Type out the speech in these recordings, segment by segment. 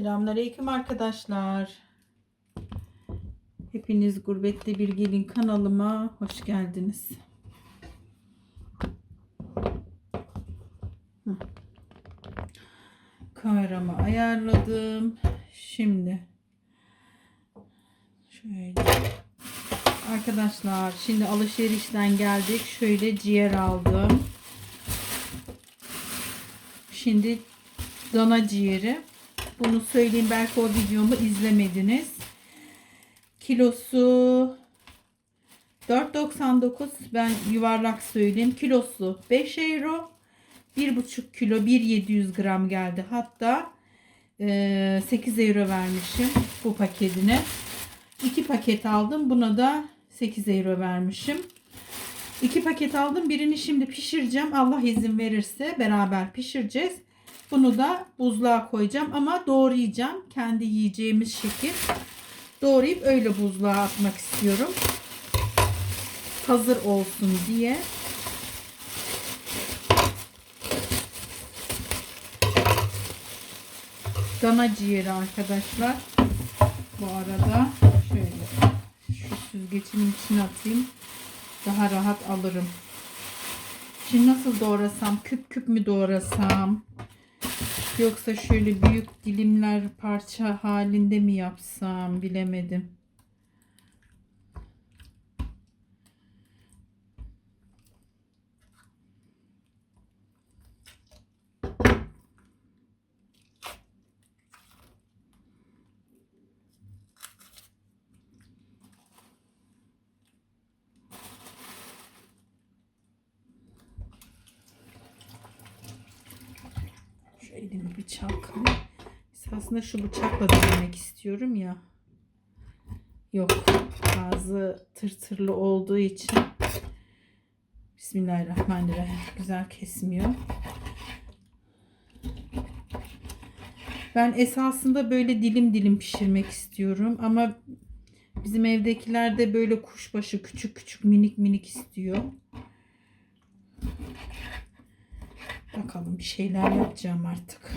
Selamünaleyküm arkadaşlar. Hepiniz Gurbette Bir Gelin kanalıma hoş geldiniz. Hı. Kameramı ayarladım. Şimdi şöyle Arkadaşlar şimdi alışverişten geldik. Şöyle ciğer aldım. Şimdi dana ciğeri. Bunu söyleyeyim belki o videomu izlemediniz. Kilosu 4.99 ben yuvarlak söyleyeyim. Kilosu 5 euro. 1.5 kilo 1.700 gram geldi. Hatta e, 8 euro vermişim bu paketine. 2 paket aldım. Buna da 8 euro vermişim. 2 paket aldım. Birini şimdi pişireceğim. Allah izin verirse beraber pişireceğiz. Bunu da buzluğa koyacağım ama doğrayacağım. Kendi yiyeceğimiz şekil. Doğrayıp öyle buzluğa atmak istiyorum. Hazır olsun diye. Dana ciğeri arkadaşlar. Bu arada şöyle şu süzgecin içine atayım. Daha rahat alırım. Şimdi nasıl doğrasam? Küp küp mü doğrasam? Yoksa şöyle büyük dilimler parça halinde mi yapsam bilemedim. Aslında şu bıçakla denemek istiyorum ya. Yok. Bazı tırtırlı olduğu için Bismillahirrahmanirrahim. Güzel kesmiyor. Ben esasında böyle dilim dilim pişirmek istiyorum ama bizim evdekiler de böyle kuşbaşı küçük küçük minik minik istiyor. Bakalım bir şeyler yapacağım artık.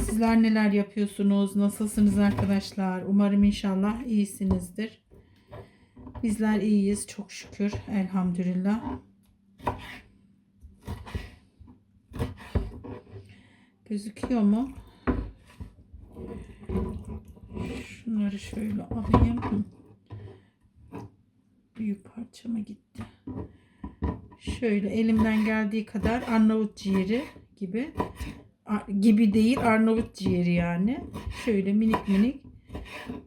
Sizler neler yapıyorsunuz? Nasılsınız arkadaşlar? Umarım inşallah iyisinizdir. Bizler iyiyiz çok şükür. Elhamdülillah. Gözüküyor mu? Şunları şöyle alayım. Büyük parçama gitti. Şöyle elimden geldiği kadar Arnavut ciğeri gibi gibi değil Arnavut ciğeri yani. Şöyle minik minik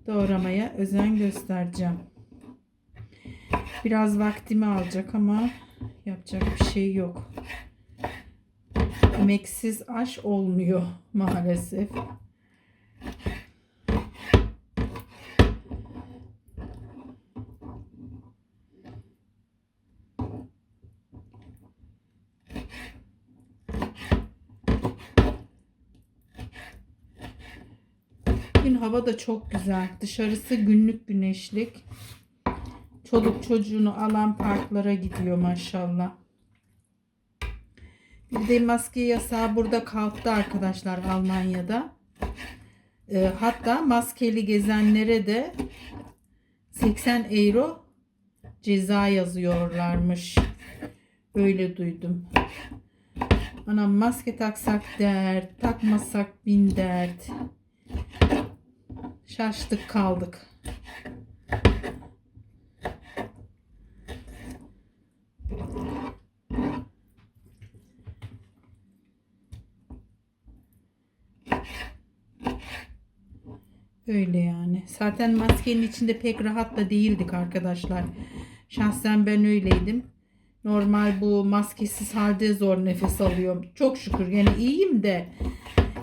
doğramaya özen göstereceğim. Biraz vaktimi alacak ama yapacak bir şey yok. Emeksiz aş olmuyor maalesef. Bugün hava da çok güzel. Dışarısı günlük güneşlik. Çoluk çocuğunu alan parklara gidiyor maşallah. Bir de maske yasağı burada kalktı arkadaşlar Almanya'da. Ee, hatta maskeli gezenlere de 80 euro ceza yazıyorlarmış. Öyle duydum. Anam maske taksak dert, takmasak bin dert. Şaştık kaldık. Öyle yani. Zaten maskenin içinde pek rahat da değildik arkadaşlar. Şahsen ben öyleydim. Normal bu maskesiz halde zor nefes alıyorum. Çok şükür yani iyiyim de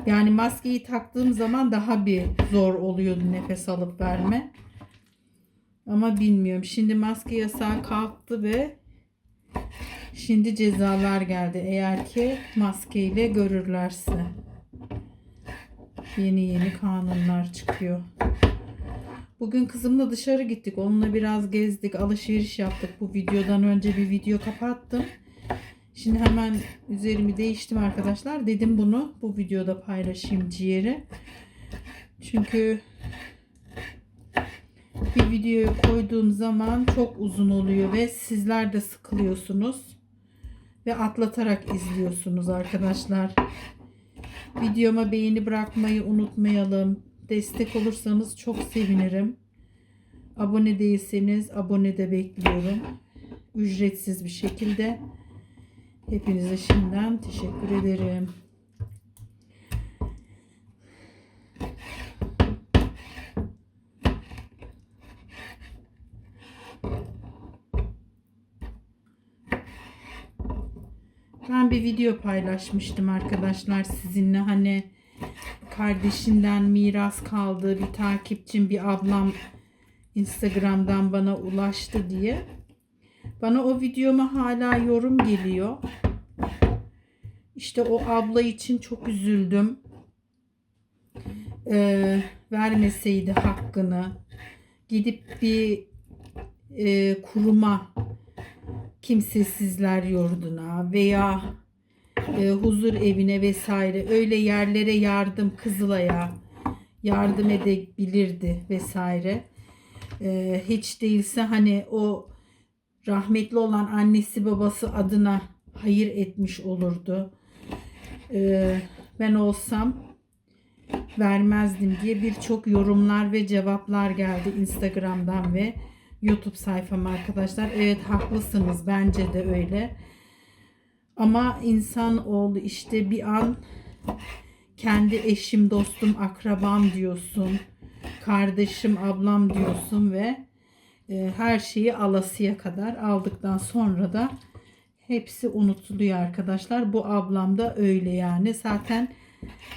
yani maskeyi taktığım zaman daha bir zor oluyordu nefes alıp verme. Ama bilmiyorum. Şimdi maske yasağı kalktı ve şimdi cezalar geldi. Eğer ki maskeyle görürlerse. Yeni yeni kanunlar çıkıyor. Bugün kızımla dışarı gittik. Onunla biraz gezdik, alışveriş yaptık. Bu videodan önce bir video kapattım. Şimdi hemen üzerimi değiştim arkadaşlar. Dedim bunu bu videoda paylaşayım ciğeri. Çünkü bir videoyu koyduğum zaman çok uzun oluyor ve sizler de sıkılıyorsunuz ve atlatarak izliyorsunuz arkadaşlar. Videoma beğeni bırakmayı unutmayalım. Destek olursanız çok sevinirim. Abone değilseniz abone de bekliyorum. Ücretsiz bir şekilde. Hepinize şimdiden teşekkür ederim. Ben bir video paylaşmıştım arkadaşlar sizinle hani kardeşinden miras kaldığı bir takipçim bir ablam Instagram'dan bana ulaştı diye. Bana o videoma hala yorum geliyor. İşte o abla için çok üzüldüm. Ee, vermeseydi hakkını gidip bir e, kuruma kimsesizler yurduna veya e, huzur evine vesaire öyle yerlere yardım Kızılay'a yardım edebilirdi vesaire. E, hiç değilse hani o rahmetli olan annesi babası adına hayır etmiş olurdu. E, ben olsam vermezdim diye birçok yorumlar ve cevaplar geldi Instagram'dan ve YouTube sayfam arkadaşlar. Evet haklısınız bence de öyle. Ama insan oldu işte bir an kendi eşim, dostum, akrabam diyorsun. Kardeşim, ablam diyorsun ve her şeyi alasıya kadar aldıktan sonra da hepsi unutuluyor arkadaşlar. Bu ablam da öyle yani. Zaten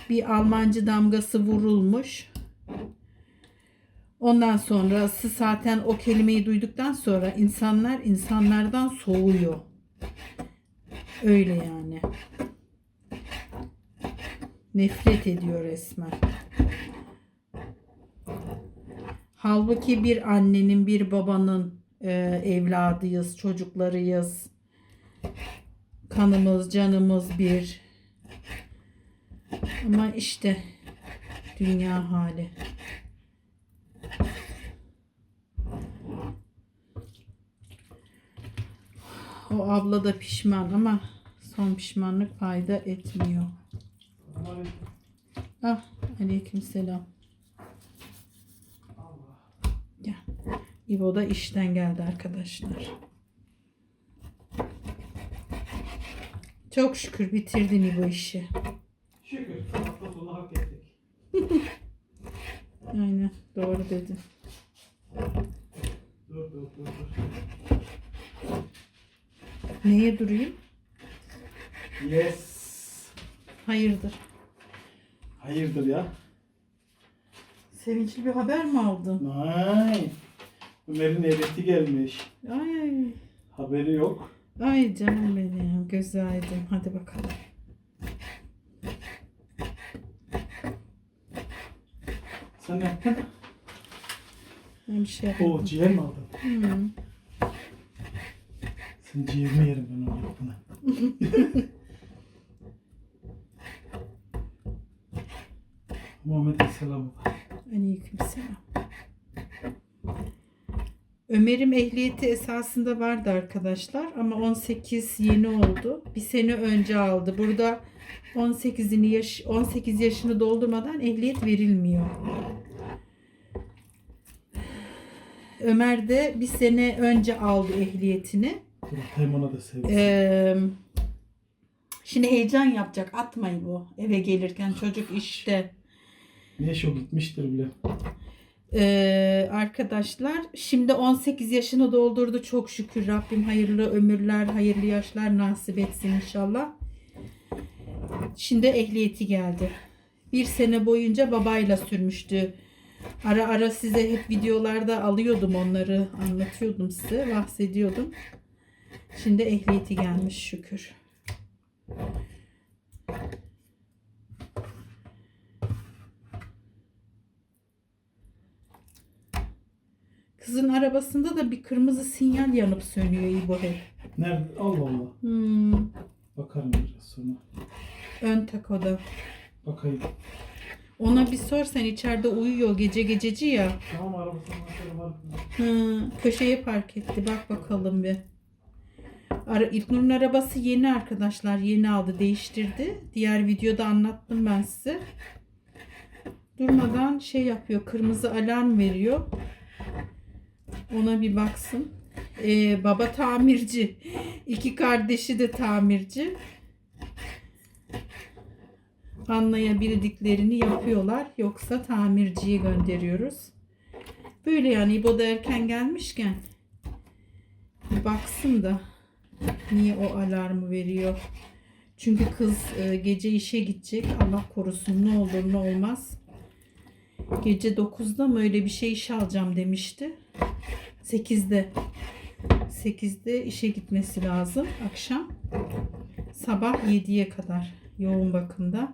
bir Almancı damgası vurulmuş. Ondan sonrası zaten o kelimeyi duyduktan sonra insanlar insanlardan soğuyor. Öyle yani. Nefret ediyor resmen. Halbuki bir annenin, bir babanın e, evladıyız, çocuklarıyız. Kanımız, canımız bir. Ama işte dünya hali. O abla da pişman ama son pişmanlık fayda etmiyor. Ah, aleyküm selam. İbo da işten geldi arkadaşlar. Çok şükür bitirdin İbo işi. Şükür. Hafta sonu hak ettik. Aynen doğru dedin. Dur dur dur dur. Neye durayım? Yes. Hayırdır? Hayırdır ya? Sevinçli bir haber mi aldın? Ay. Ömer'in ehliyeti gelmiş. Ay. Haberi yok. Ay canım benim. Gözü aydın. Hadi bakalım. Sen ne yaptın? Ben bir şey yapmadım. ciğer mi aldın? Hı. Sen ciğerini yerim ben onu yaptığına. Muhammed'e selam. Aleykümselam. Ömer'im ehliyeti esasında vardı arkadaşlar ama 18 yeni oldu. Bir sene önce aldı. Burada 18'ini yaş 18 yaşını doldurmadan ehliyet verilmiyor. Ömer de bir sene önce aldı ehliyetini. Ona da sevsin. Ee, şimdi heyecan yapacak. Atmayın bu eve gelirken çocuk işte. Niye şu gitmiştir bile. Ee, arkadaşlar şimdi 18 yaşını doldurdu çok şükür Rabbim hayırlı ömürler hayırlı yaşlar nasip etsin inşallah. Şimdi ehliyeti geldi. Bir sene boyunca babayla sürmüştü. Ara ara size hep videolarda alıyordum onları anlatıyordum size bahsediyordum. Şimdi ehliyeti gelmiş şükür. Kızın arabasında da bir kırmızı sinyal yanıp sönüyor İbo hep. Nerede? Allah Allah. Hmm, Bakarım biraz sonra. ön takoda. Bakayım. Ona bir sor sen içeride uyuyor gece gececi ya. Tamam arabasının anahtarı var. Hı, köşeye park etti. Bak bakalım bir. Ara, İlknur'un arabası yeni arkadaşlar. Yeni aldı. Değiştirdi. Diğer videoda anlattım ben size. Durmadan şey yapıyor. Kırmızı alarm veriyor. Ona bir baksın. Ee, baba tamirci. İki kardeşi de tamirci. Anlayabildiklerini yapıyorlar. Yoksa tamirciye gönderiyoruz. Böyle yani İbo da erken gelmişken bir baksın da niye o alarmı veriyor. Çünkü kız e, gece işe gidecek. Allah korusun ne olur ne olmaz. Gece 9'da mı öyle bir şey iş alacağım demişti. 8'de. 8'de işe gitmesi lazım akşam. Sabah 7'ye kadar yoğun bakımda.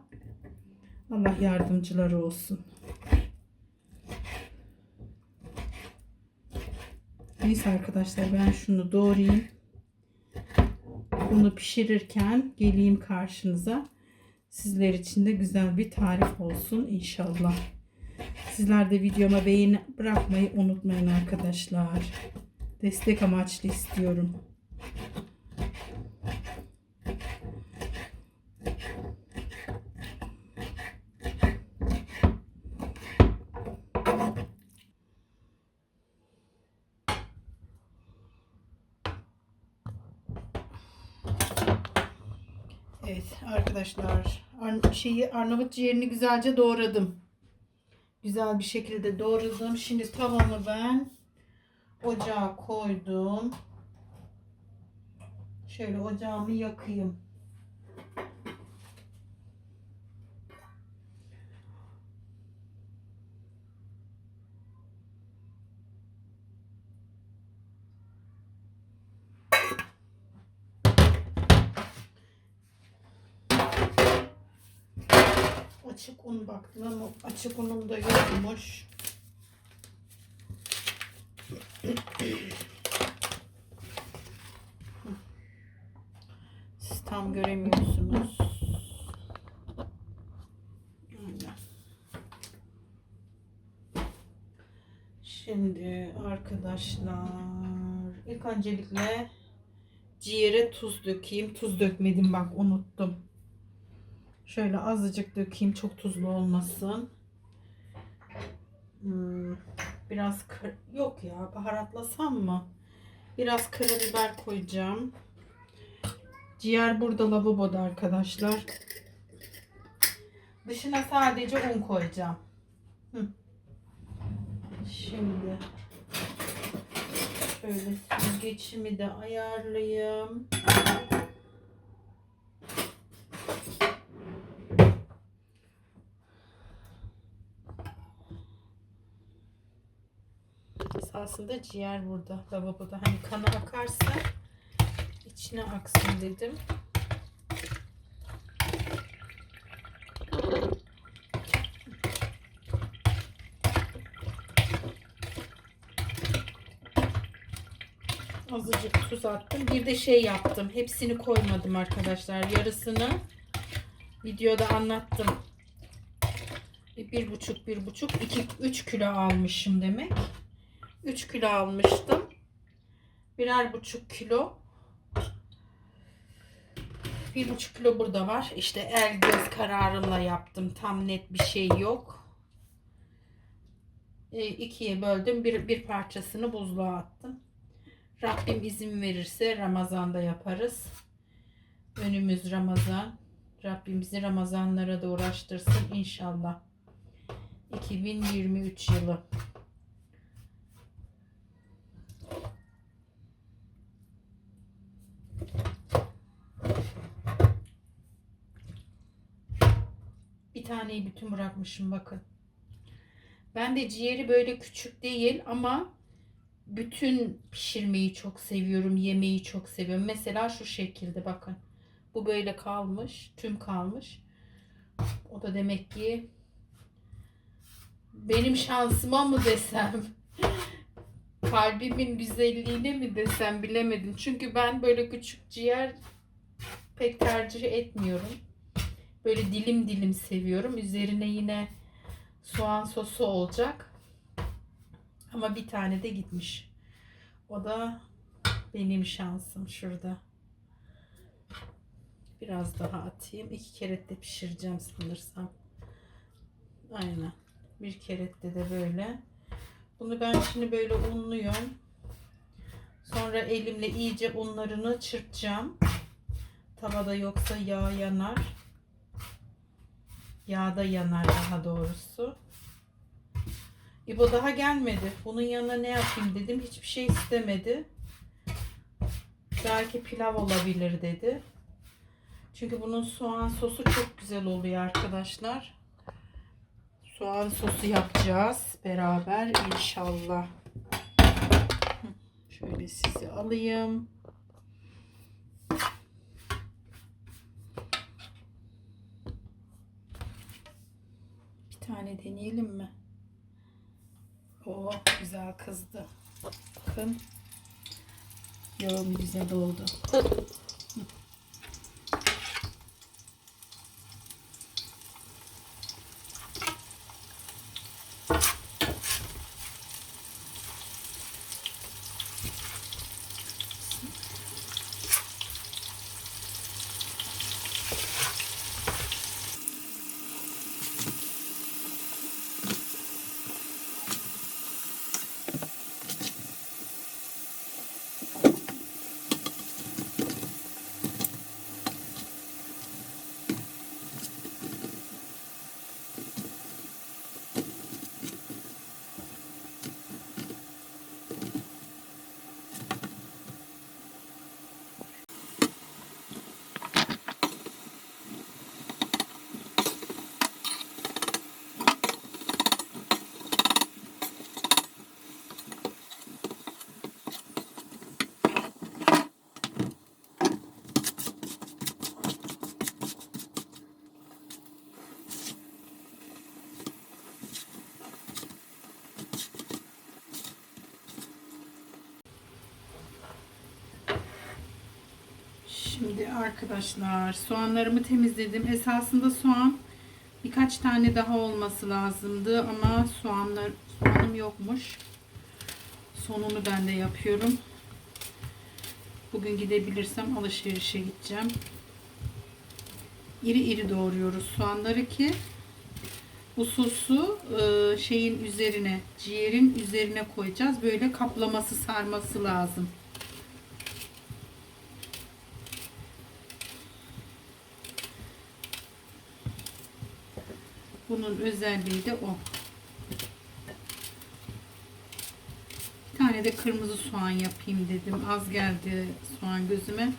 Allah yardımcıları olsun. Neyse arkadaşlar ben şunu doğrayayım. Bunu pişirirken geleyim karşınıza. Sizler için de güzel bir tarif olsun inşallah. Sizler de videoma beğeni bırakmayı unutmayın arkadaşlar. Destek amaçlı istiyorum. Evet arkadaşlar Ar- şeyi Arnavut ciğerini güzelce doğradım. Güzel bir şekilde doğradım. Şimdi tavamı ben ocağa koydum. Şöyle ocağımı yakayım. Açık un baktım ama açık unum da yokmuş. Siz tam göremiyorsunuz. Şimdi arkadaşlar ilk öncelikle ciğere tuz dökeyim. Tuz dökmedim bak unuttum. Şöyle azıcık dökeyim çok tuzlu olmasın. Hmm, biraz yok ya baharatlasam mı? Biraz karabiber koyacağım. Ciğer burada lavaboda arkadaşlar. Dışına sadece un koyacağım. Şimdi şöyle süzgeçimi de ayarlayayım. Esasında ciğer burada lavaboda. Hani kanı akarsa içine aksın dedim. Azıcık tuz attım. Bir de şey yaptım. Hepsini koymadım arkadaşlar. Yarısını videoda anlattım. Bir buçuk, bir buçuk, iki, üç kilo almışım demek. 3 kilo almıştım. Birer buçuk kilo. Bir buçuk kilo burada var. İşte el göz kararımla yaptım. Tam net bir şey yok. E, ikiye böldüm. Bir, bir parçasını buzluğa attım. Rabbim izin verirse Ramazan'da yaparız. Önümüz Ramazan. Rabbim bizi Ramazanlara da uğraştırsın inşallah. 2023 yılı. Bir taneyi bütün bırakmışım bakın. Ben de ciğeri böyle küçük değil ama bütün pişirmeyi çok seviyorum. Yemeği çok seviyorum. Mesela şu şekilde bakın. Bu böyle kalmış. Tüm kalmış. O da demek ki benim şansıma mı desem kalbimin güzelliğine mi desem bilemedim. Çünkü ben böyle küçük ciğer pek tercih etmiyorum. Böyle dilim dilim seviyorum. Üzerine yine soğan sosu olacak. Ama bir tane de gitmiş. O da benim şansım şurada. Biraz daha atayım. İki kerette pişireceğim sanırsam. Aynen. Bir kerette de böyle. Bunu ben şimdi böyle unluyorum. Sonra elimle iyice unlarını çırpacağım. Tavada yoksa yağ yanar. Yağda yanar daha doğrusu. İbo daha gelmedi. Bunun yanına ne yapayım dedim. Hiçbir şey istemedi. Belki pilav olabilir dedi. Çünkü bunun soğan sosu çok güzel oluyor arkadaşlar. Soğan sosu yapacağız beraber inşallah. Şöyle sizi alayım. Tane deneyelim mi? Oo güzel kızdı. Bakın. Yağım güzel oldu. Şimdi arkadaşlar soğanlarımı temizledim. Esasında soğan birkaç tane daha olması lazımdı ama soğanlar soğanım yokmuş. Sonunu ben de yapıyorum. Bugün gidebilirsem alışverişe gideceğim. İri iri doğruyoruz soğanları ki bu sosu e, şeyin üzerine, ciğerin üzerine koyacağız. Böyle kaplaması, sarması lazım. Bunun özelliği de o. Bir tane de kırmızı soğan yapayım dedim. Az geldi soğan gözüme.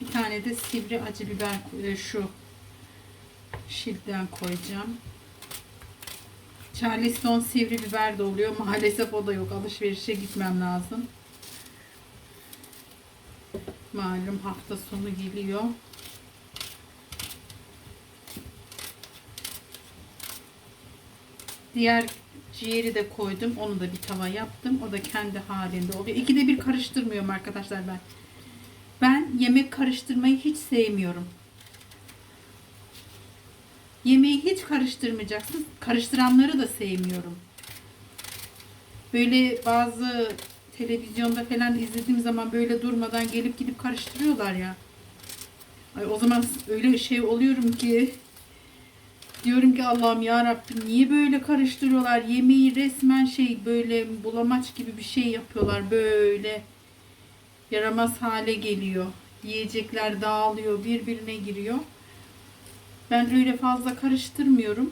Bir tane de sivri acı biber e, şu şilden koyacağım. Charleston sivri biber de oluyor. Maalesef o da yok. Alışverişe gitmem lazım. Malum hafta sonu geliyor. Diğer ciğeri de koydum. Onu da bir tava yaptım. O da kendi halinde oluyor. İkide bir karıştırmıyorum arkadaşlar ben. Ben yemek karıştırmayı hiç sevmiyorum. Yemeği hiç karıştırmayacaksın. Karıştıranları da sevmiyorum. Böyle bazı televizyonda falan izlediğim zaman böyle durmadan gelip gidip karıştırıyorlar ya. Ay o zaman öyle şey oluyorum ki Diyorum ki Allah'ım ya Rabbim niye böyle karıştırıyorlar? Yemeği resmen şey böyle bulamaç gibi bir şey yapıyorlar böyle. Yaramaz hale geliyor. Yiyecekler dağılıyor, birbirine giriyor. Ben öyle fazla karıştırmıyorum.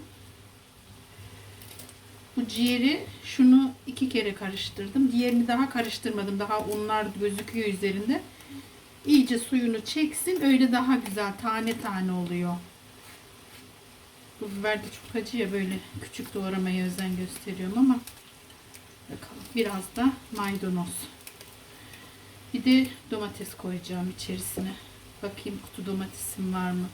Bu ciğeri şunu iki kere karıştırdım. Diğerini daha karıştırmadım. Daha unlar gözüküyor üzerinde. İyice suyunu çeksin. Öyle daha güzel tane tane oluyor. Bu biber de çok acı ya böyle küçük doğramaya özen gösteriyorum ama bakalım biraz da maydanoz. Bir de domates koyacağım içerisine. Bakayım kutu domatesim var mı?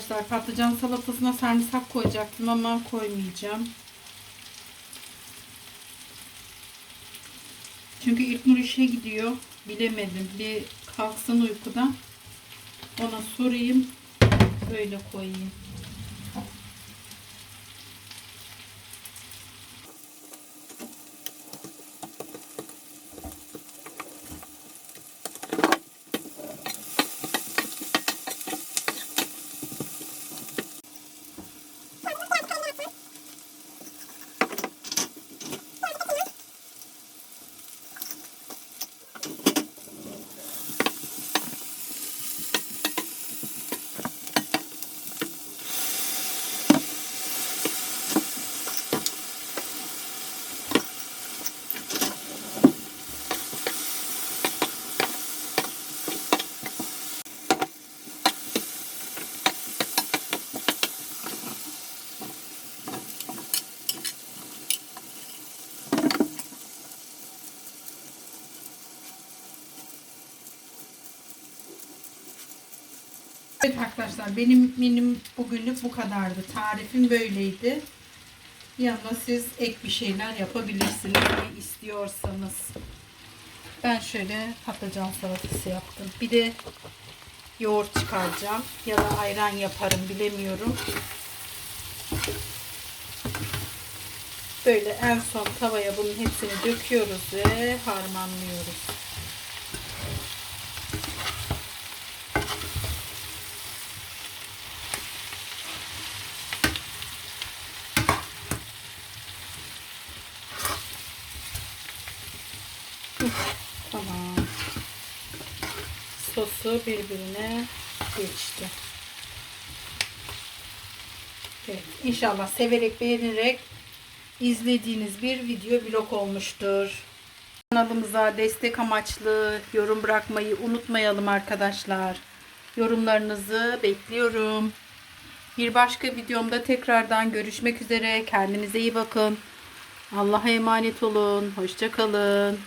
Arkadaşlar patlıcan salatasına sarımsak koyacaktım ama koymayacağım. Çünkü İlknur işe gidiyor. Bilemedim. Bir kalksın uykudan. Ona sorayım. Öyle koyayım. Arkadaşlar benim benim bugünlük bu kadardı. Tarifim böyleydi. Yanına siz ek bir şeyler yapabilirsiniz istiyorsanız. Ben şöyle patlıcan salatası yaptım. Bir de yoğurt çıkaracağım. Ya da ayran yaparım bilemiyorum. Böyle en son tavaya bunun hepsini döküyoruz ve harmanlıyoruz. Tamam. Sosu birbirine geçti. Evet, inşallah severek beğenerek izlediğiniz bir video vlog olmuştur. Kanalımıza destek amaçlı yorum bırakmayı unutmayalım arkadaşlar. Yorumlarınızı bekliyorum. Bir başka videomda tekrardan görüşmek üzere. Kendinize iyi bakın. Allah'a emanet olun. Hoşçakalın.